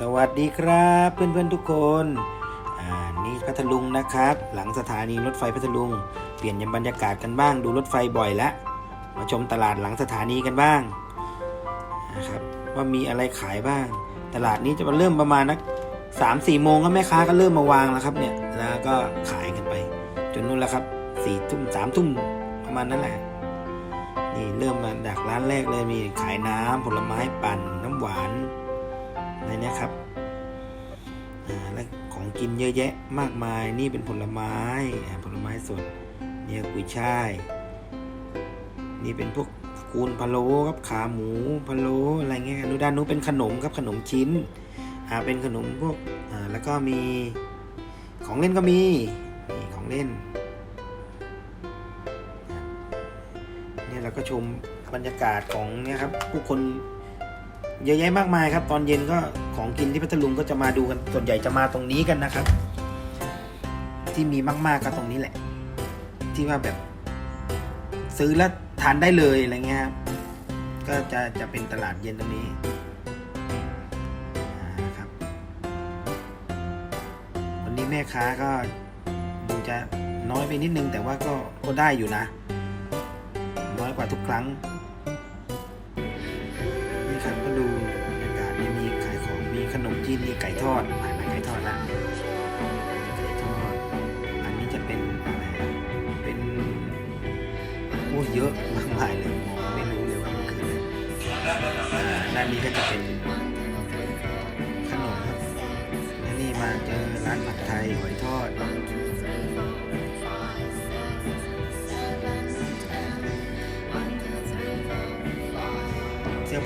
สวัสดีครับเพื่อนๆทุกคนอ่านี่พัทลุงนะครับ หลังสถานีรถไฟพัทลุง เปลี่ยนยามบรรยากาศกันบ้างดูรถไฟบ่อยแล้วมาชมตลาดหลังสถานีกันบ้างนะครับว่ามีอะไรขายบ้าง ตลาดนี้จะมาเริ่มประมาณนักสามสี่โมงก็แม่ค้าก็เริ่มมาวางแล้วครับเนี่ยแล้วก็ขายกันไป จนนู่นแล้วครับสี่ทุ่มสามทุ่มประมาณนั้นแหละนี่เริ่มมาจากร้านแรกเลยมีขายน้ำผลไม้ปั่นน้ำหวาน อะไรเนี่ยครับอ่าและของกินเยอะแยะมากมาย นี่เป็นผลไม้ ผลไม้สด เนี่ยกุยช่าย นี่เป็นพวกกูนพะโล้ครับ ขาหมูพะโล้อะไรเงี้ยดูด้านนู้นเป็นขนมครับ ขนมชิ้น อ่า เป็นขนมพวก อ่า แล้วก็มี ของเล่นก็มี นี่ของเล่น เนี่ยเราก็ชมบรรยากาศของเนี่ยครับ ผู้คน เยอะแยะมากมายครับ ตอนเย็นก็ของกินที่พัทลุงก็จะมาดูกันส่วนใหญ่จะมาตรงนี้กันนะครับ ที่มีมาก ๆก็ตรงนี้แหละ ที่ว่าแบบ ซื้อแล้วทานได้เลยอะไรเงี้ยครับก็จะจะเป็นตลาดเย็นตรงนี้ครับ วันนี้แม่ค้าก็ดูจะน้อยไปนิดนึง แต่ว่าก็ก็ได้อยู่นะ น้อยกว่าทุกครั้ง ก็ดูบรรยากาศนี่มีขายของมีขนมจีนมีไก่ทอดผ่านมาไก่ทอดแล้วไก่ทอดอันนี้จะเป็นอะไรเป็นโอ้เยอะมากมายเลยมองไม่รู้เลยว่ามันคืออะไรอ่าด้านนี้ก็จะเป็นขนมครับและนี่มาเจอร้านผัดไทยหอยทอด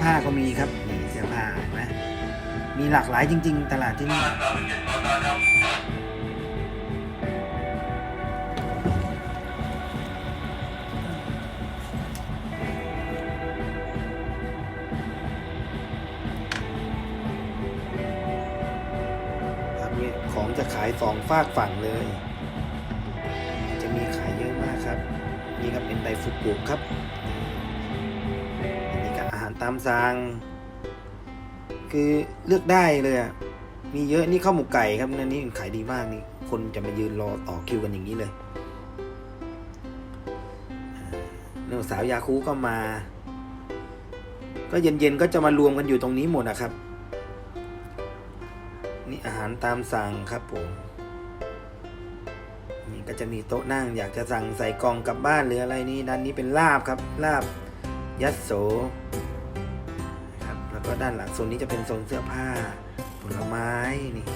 ผ้าก็มีครับนี่เสื้อผ้าเห็นไหมมีหลากหลายจริง ๆ ตลาดที่นี่ครับนี่ของจะขายสองฝากฝั่งเลย จะมีขายเยอะมากครับ นี่ก็เป็นไดฟุกุครับ ตามสั่งคือเลือกได้เลยอะมีเยอะนี่ข้าวหมกไก่ครับอันนี้ขายดีมากนี่ คนจะมายืนรอต่อคิวกันอย่างนี้เลยนสาวยาคูก็มา ก็เย็นๆก็จะมารวมกันอยู่ตรงนี้หมดนะครับ นี่อาหารตามสั่งครับผมนี่ก็จะมีโต๊ะนั่งอยากจะสั่งใส่กล่องกลับบ้านหรืออะไรนี่ด้านนี้เป็นลาบครับ ลาบยัดโส ก็ด้านหลังโซนนี้จะเป็นโซนเสื้อผ้า ผลไม้นี่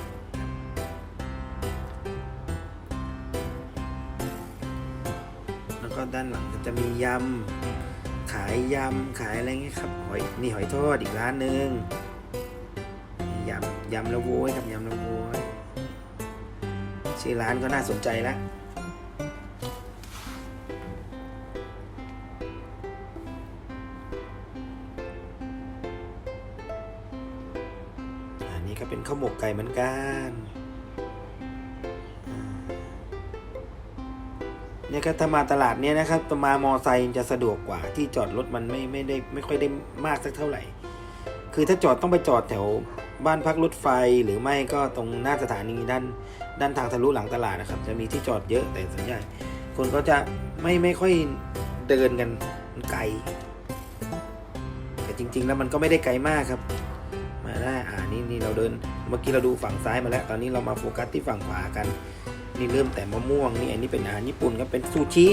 แล้วก็ด้านหลังจะมียำ ขายยำ ขายอะไรเงี้ยครับหอยนี่หอยทอดอีกร้านหนึ่งนี่ยำยำละโวยครับยำละโวยชื่อร้านก็น่าสนใจแล้ว เป็นข้าวหมกไก่เหมือนกันเนี่ยก็ถ้ามาตลาดเนี่ยนะครับตมามอไซค์จะสะดวกกว่าที่จอดรถมันไม่ไม่ได้ไม่ค่อยได้มากสักเท่าไหร่ คือถ้าจอดต้องไปจอดแถวบ้านพักรถไฟหรือไม่ก็ตรงหน้าสถานีด้านด้านทางทะลุหลังตลาดนะครับ จะมีที่จอดเยอะแต่ส่วนใหญ่คนก็จะไม่ไม่ค่อยเดินกันไกล แต่จริง ๆ แล้วมันก็ไม่ได้ไกลมากครับ นี่นี่เราเดิน เมื่อกี้เราดูฝั่งซ้ายมาแล้ว ตอนนี้เรามาโฟกัสที่ฝั่งขวากัน นี่เริ่มแต่มะม่วงนี่อันนี้เป็นอาหารญี่ปุ่นครับเป็นซูชิ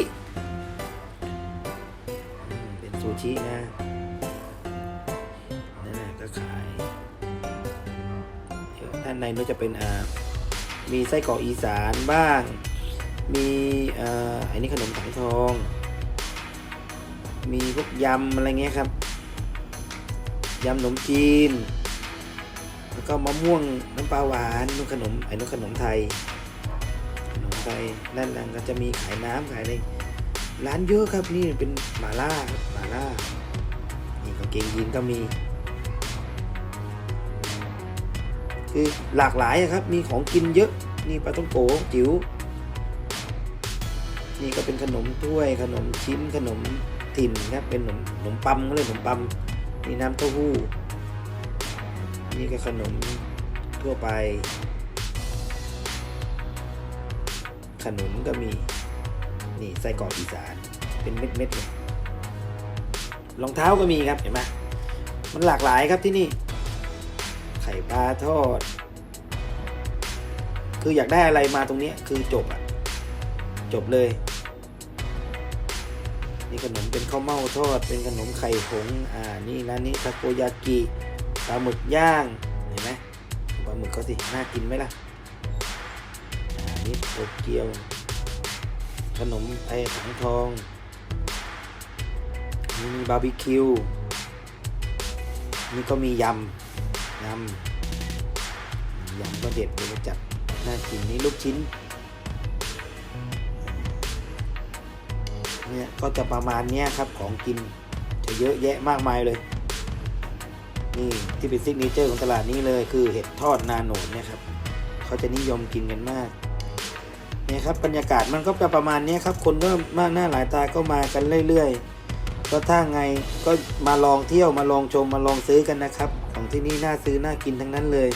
เป็นซูชินะนั่นแหละก็ขายเดี๋ยวด้านในนู้นจะเป็นอ่ามีไส้กรอกอีสานบ้าง มีอ่ออันนี้ขนมถังทอง มีพวกยำอะไรเงี้ยครับยำขนมจีน แล้วก็มะม่วงน้ำปลาหวานนุ่นขนมไอ้นุ่นขนมไทย ขนมไทยด้านหลังก็จะมีขายน้ำขายอะไรร้านเยอะครับนี่เป็นหมาล่าครับหมาล่านี่กางเกงยีนก็มี คือหลากหลายครับมีของกินเยอะนี่ปลาต้องโกจิ๋วนี่ก็เป็นขนมถ้วยขนมชิ้นขนมถิ่นครับเป็นขนมขนมปัมก็เลยขนมปัมนี่น้ำเต้าหู้ นี่ก็ขนมทั่วไป ขนุนก็มี นี่ไส้กรอกอีสาน เป็นเม็ดๆเลยรองเท้าก็มีครับ เห็นไหมมันหลากหลายครับที่นี่ ไข่ปลาทอด คืออยากได้อะไรมาตรงนี้คือจบอะจบเลยนี่ขนมเป็นข้าวเม่าทอด เป็นขนมไข่ผง อ่า นี่ร้านนี้ทาโกยากิ ปลาหมึกย่างเห็นไหมปลาหมึกเขาสิน่ากินไหมล่ะอ่านี่โตเกียว ขนมไอ้ถังทองนี่มีบาร์บีคิวนี่ก็มียำยำยำก็เด็ดเลยจัดน่ากินนี่ลูกชิ้นเนี่ยก็จะประมาณเนี้ยครับของกินจะเยอะแยะมากมายเลย นี่ที่เป็นซิกเนเจอร์ของตลาดนี้เลยคือเห็ดทอดนาโหนดนี่ยครับเขาจะนิยมกินกันมากเนี่ยครับบรรยากาศมันก็จะประมาณนี้ครับ คนก็มากหน้าหลายตาก็มากันเรื่อยๆ ก็ถ้าไงก็มาลองเที่ยวมาลองชมมาลองซื้อกันนะครับ ของที่นี่น่าซื้อน่ากินทั้งนั้นเลย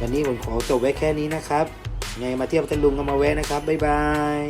วันนี้ผมขอจบไว้แค่นี้นะครับ ไงมาเที่ยวพัทลุงก็มาแวะนะครับบ๊ายบาย